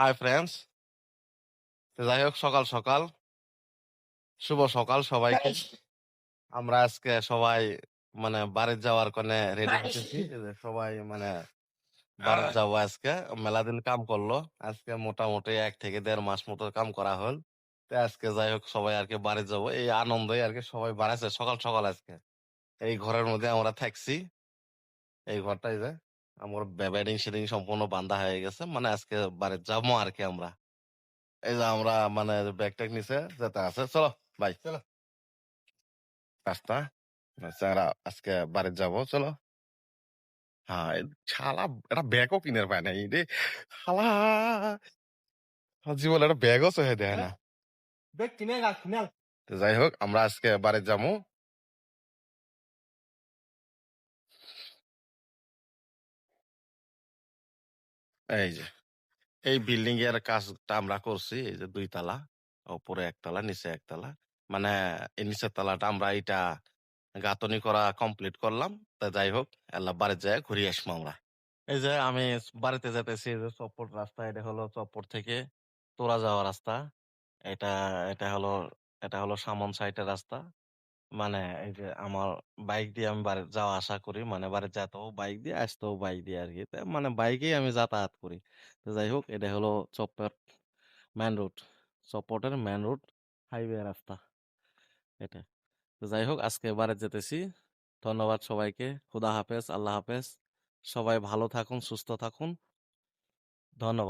Hi friends যাই হোক সকাল সকাল। শুভ সকাল সবাইকে। আমরা আজকে সবাই মানে বাড়ির যাওয়ার কোনে রেডি যে সবাই মানে বাড়ির যাব আজকে। মেলা দিন কাম করল। আজকে মোটামুটি এক থেকে দেড় মাস মতো কাম করা হল। তো আজকে যাই হোক সবাই আর কি বাড়ি যাব। এই আনন্দই আর কি সবাই বাড়াইছে সকাল সকাল আজকে। এই ঘরের মধ্যে আমরা থাকছি। এই ঘরটাই যে আমার বেডিং সেডিং সম্পূর্ণ বান্ধা হয়ে গেছে। মানে আজকে বারে যাব আর কি আমরা। এই যে আমরা মানে ব্যাগ ট্যাগ নিচে যেতে আছে। চলো ভাই চলো। রাস্তা আমরা আজকে বাড়ি যাব চলো। হ্যাঁ শালা একটা ব্যাগও কিনে পায় না এই রে। শালা জীবন একটা ব্যাগও সহে দেয় না। ব্যাগ কিনে যাই হোক আমরা আজকে বাড়ি যাব। এই যে, এই বিল্ডিং এর কাজটা আমরা করছি, এই যে দুই তালা উপরে একতলা নিচে একতলা মানে এই নিচের তালাটা আমরা এটা গাঁথনি করা কমপ্লিট করলাম। তা যাই হোক, আল্লাহ বাড়ি যায় ঘুরে আসব আমরা। এই যে, আমি বাড়িতে যেতেছি যে চপ্পট রাস্তা, এটা হলো চপ্পট থেকে তোরা যাওয়া রাস্তা। এটা এটা হলো এটা হলো সামন সাইটের রাস্তা। মানে এই যে আমার বাইক দিয়ে আমি বাড়ি যাওয়া আসা করি। মানে বাড়ি যেতেও বাইক দিয়ে আসতেও বাইক দিয়ে আর কি মানে বাইকেই আমি যাতায়াত করি। যাই হোক, এটা হলো চপ্পট মেন রোড চপ্পটের মেন রোড হাইওয়ে রাস্তা। এটা। তো যাই হোক, আজকে বাড়ি যেতেছি। ধন্যবাদ সবাইকে। খুদা হাফেজ, আল্লাহ হাফেজ। সবাই ভালো থাকুন, সুস্থ থাকুন। ধন্যবাদ।